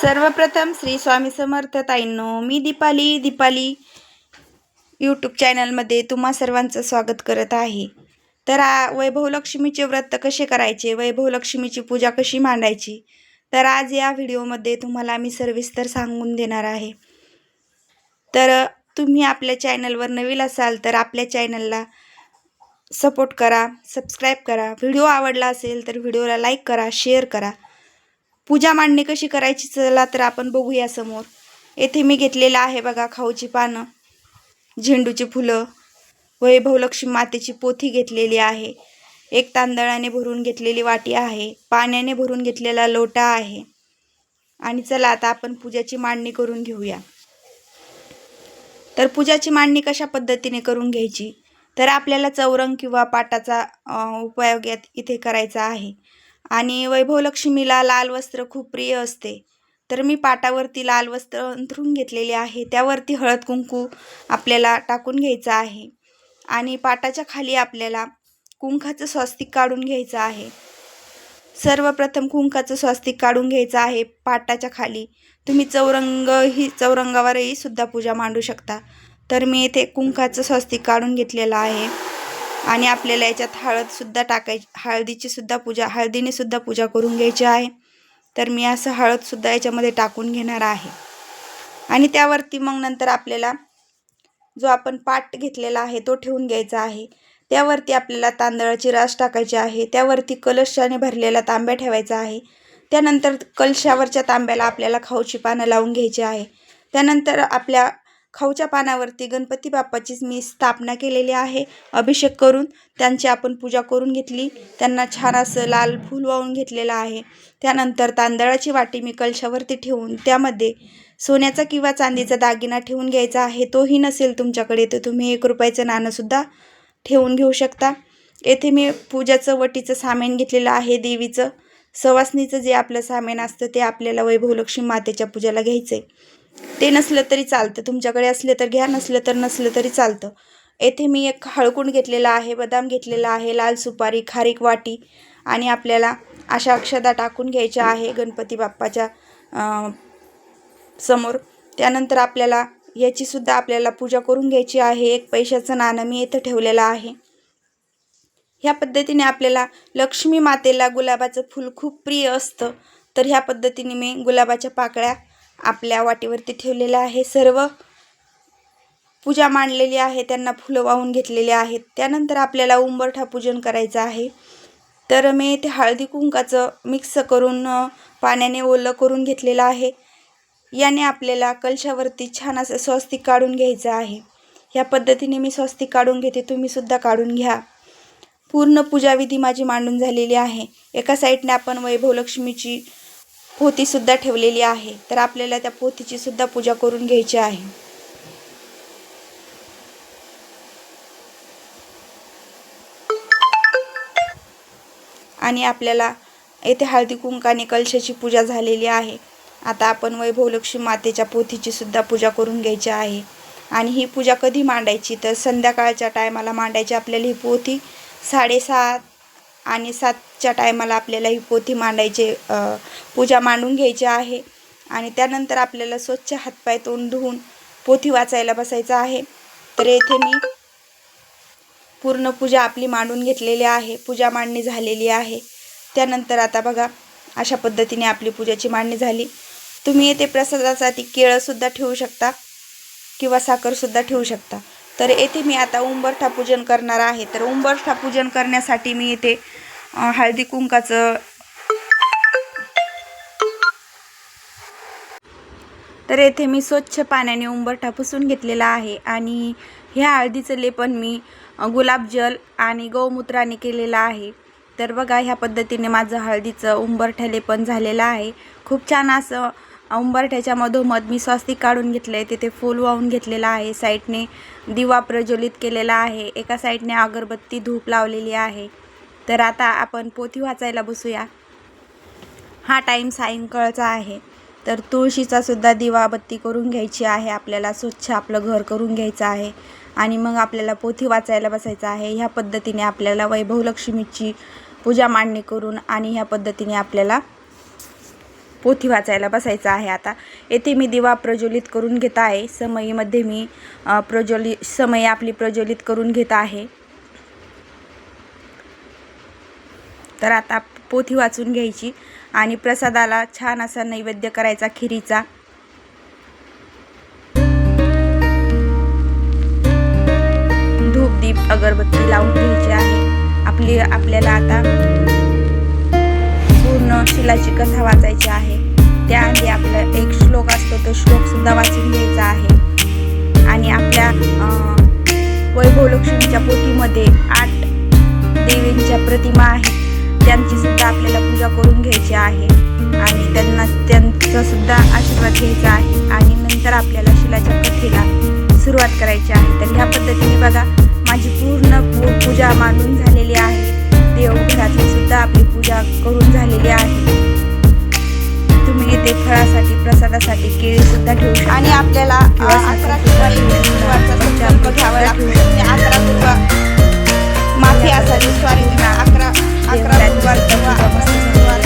सर्वप्रथम श्री स्वामी समर्थ ताईंनो मी दीपाली दीपाली यूट्यूब चॅनलमध्ये तुम्हा सर्वांचं स्वागत करत आहे. तर वैभवलक्ष्मीचे व्रत कसे करायचे वैभवलक्ष्मीची पूजा कशी मांडायची तर आज या व्हिडिओमध्ये तुम्हाला मी सविस्तर सांगून देणार आहे. तर तुम्ही आपल्या चॅनलवर नवीन असाल तर आपल्या चॅनलला सपोर्ट करा सबस्क्राईब करा. व्हिडिओ आवडला असेल तर व्हिडिओला लाईक करा शेअर करा. पूजा मांडणी कशी करायची चला तर आपण बघूया समोर. येथे मी घेतलेलं आहे बघा खाऊची पानं झेंडूची फुलं वैभवलक्ष्मी मातेची पोथी घेतलेली आहे. एक तांदळाने भरून घेतलेली वाटी आहे पाण्याने भरून घेतलेला लोटा आहे. आणि चला आता आपण पूजाची मांडणी करून घेऊया. तर पूजाची मांडणी कशा पद्धतीने करून घ्यायची? तर आपल्याला चौरंग किंवा पाटाचा उपयोग यात इथे करायचा आहे. आणि वैभवलक्ष्मीला लाल वस्त्र खूप प्रिय असते. तर मी पाटावरती लाल वस्त्र अंथरून घेतलेले आहे. त्यावरती हळद कुंकू आपल्याला टाकून घ्यायचं आहे. आणि पाटाच्या खाली आपल्याला कुंखाचं स्वस्तिक काढून घ्यायचं आहे. सर्वप्रथम कुंकाचं स्वस्तिक काढून घ्यायचं आहे पाटाच्या खाली. तुम्ही चौरंग ही चौरंगावरही सुद्धा पूजा मांडू शकता. तर मी येथे कुंकाचं स्वस्तिक काढून घेतलेलं आहे. आणि आपल्याला याच्यात हळदसुद्धा टाकायची हळदीची सुद्धा पूजा हळदीने सुद्धा पूजा करून घ्यायची आहे. तर मी असं हळदसुद्धा याच्यामध्ये टाकून घेणार आहे. आणि त्यावरती मग नंतर आपल्याला जो आपण पाट घेतलेला आहे तो ठेवून घ्यायचा आहे. त्यावरती आपल्याला तांदळाची रास टाकायची आहे. त्यावरती कलशाने भरलेला तांब्या ठेवायचा आहे. त्यानंतर कलशावरच्या तांब्याला आपल्याला खाऊची पानं लावून घ्यायची आहे. त्यानंतर आपल्या खाऊच्या पानावरती गणपती बाप्पाचीच मी स्थापना केलेली आहे. अभिषेक करून त्यांची आपण पूजा करून घेतली. त्यांना छान असं लाल फूल वाहून घेतलेलं आहे. त्यानंतर तांदळाची वाटी मी कलशावरती ठेवून त्यामध्ये सोन्याचा किंवा चांदीचा दागिना ठेवून घ्यायचा आहे. तोही नसेल तुमच्याकडे तर तुम्ही एक रुपयाचं नाणंसुद्धा ठेवून घेऊ शकता. येथे मी पूजाचं वटीचं सामान घेतलेलं आहे. देवीचं सवासणीचं जे आपलं सामान असतं ते आपल्याला वैभवलक्ष्मी मातेच्या पूजेला घ्यायचं आहे ते नसलं तरी चालतं. तुमच्याकडे असले तर घ्या नसलं तर नसलं तरी चालतं. येथे मी एक हळकुंड घेतलेला आहे बदाम घेतलेला आहे लाल सुपारी खारीक वाटी आणि आपल्याला अशा अक्षदा टाकून घ्यायच्या आहे गणपती बाप्पाच्या समोर. त्यानंतर आपल्याला याचीसुद्धा आपल्याला पूजा करून घ्यायची आहे. एक पैशाचं नाणं मी इथं ठेवलेलं आहे. ह्या पद्धतीने आपल्याला लक्ष्मी मातेला गुलाबाचं फूल खूप प्रिय असतं. तर ह्या पद्धतीने मी गुलाबाच्या पाकळ्या आपल्या वाटीवरती ठेवलेलं आहे. सर्व पूजा मांडलेली आहे. त्यांना फुलं वाहून घेतलेली आहेत. त्यानंतर आपल्याला उंबरठा पूजन करायचं आहे. तर मी ते हळदी कुंकाचं मिक्स करून पाण्याने ओलं करून घेतलेलं आहे. याने आपल्याला कलशावरती छान असं स्वस्तिक काढून घ्यायचं आहे. ह्या पद्धतीने मी स्वस्तिक काढून घेते. तुम्हीसुद्धा काढून घ्या. पूर्ण पूजाविधी माझी मांडून झालेली आहे. एका साईडने आपण वैभवलक्ष्मीची पोथीसुद्धा ठेवलेली आहे. तर आपल्याला त्या पोथीची सुद्धा पूजा करून घ्यायची आहे. आणि आपल्याला येथे हळदी कुंकाने कलशाची पूजा झालेली आहे. आता आपण वैभवलक्ष्मी मातेच्या पोथीची सुद्धा पूजा करून घ्यायची आहे. आणि ही पूजा कधी मांडायची? तर संध्याकाळच्या टायमाला मांडायची आपल्याला ही पोथी साडेसात आणि सातच्या टायमाला आपल्याला ही पोथी मांडायची पूजा मांडून घ्यायची आहे. आणि त्यानंतर आपल्याला स्वच्छ हातपाय तोंड धुवून पोथी वाचायला बसायचं आहे. तर येथे मी पूर्ण पूजा आपली मांडून घेतलेली आहे. पूजा मांडणी झालेली आहे. त्यानंतर आता बघा अशा पद्धतीने आपली पूजाची मांडणी झाली. तुम्ही येथे प्रसादासाठी केळंसुद्धा ठेवू शकता किंवा साखरसुद्धा ठेवू शकता. तर येथे मी आता उंबरठा पूजन करणार आहे. तर उंबरठा पूजन करण्यासाठी मी येथे हळदी कुंकाचं तर येथे मी स्वच्छ पाण्याने उंबरठा पुसून घेतलेला आहे आणि ह्या हळदीचं लेपन मी गुलाबजल आणि गौमूत्राने केलेलं आहे. तर बघा ह्या पद्धतीने माझं हळदीचं उंबरठा लेपन झालेलं आहे. खूप छान असं उंबरठ्याच्या मधोमध मी स्वस्तिक काढून घेतलं आहे तिथे फूल वाहून घेतलेलं आहे. साईडने दिवा प्रज्वलित केलेला आहे. एका साईडने अगरबत्ती धूप लावलेली आहे. तर आता आपण पोथी वाचायला बसूया. हा टाईम सायंकाळचा आहे. तर तुळशीचा सुद्धा दिवाबत्ती करून घ्यायची आहे. आपल्याला स्वच्छ आपलं घर करून घ्यायचं आहे. आणि मग आपल्याला पोथी वाचायला बसायचं आहे. ह्या पद्धतीने आपल्याला वैभवलक्ष्मीची पूजा मांडणी करून आणि ह्या पद्धतीने आपल्याला पोथी वाचायला बसायचं आहे आता. येथे मी दिवा प्रज्वलित करून घेत आहे. समयीमध्ये मी अ, प्रज्वलि आपली प्रज्वलित करून घेत आहे. तर आता पोथी वाचून घ्यायची आणि प्रसादाला छान असा नैवेद्य करायचा खिरीचा. धूपदीप अगरबत्ती लावून घ्यायची आहे. आपली आपल्याला आता पूर्ण शिलाची कथा वाचायची आहे. त्याआधी आपला एक श्लोक असतो तो श्लोक सुद्धा वाचून घ्यायचा आहे. आणि आपल्या वैभवलक्ष्मीच्या वैभव लक्ष्मीच्या पोथीमध्ये आठ देवींच्या प्रतिमा आहेत. त्यांची सुद्धा आपल्याला पूजा करून घ्यायची आहे. आणि त्यांना त्यांचा सुद्धा आशीर्वाद घ्यायचा आहे. आणि नंतर आपल्याला शिलाच्या कथेला सुरुवात करायची आहे. तर ह्या पद्धतीने बघा माझी पूर्ण पू पूजा मांडून झाली. सुद्धा आपली पूजा करून झालेली आहे. तुम्ही इथे फळासाठी प्रसादासाठी केळी सुद्धा ठेवू शकता. आणि आपल्याला अकरा गुरुवारचा संकल्प घ्यावा लागतो. अकरा गुरुवार माफी असावी सॉरी अकरा अकरा गुरुवार किंवा अकरा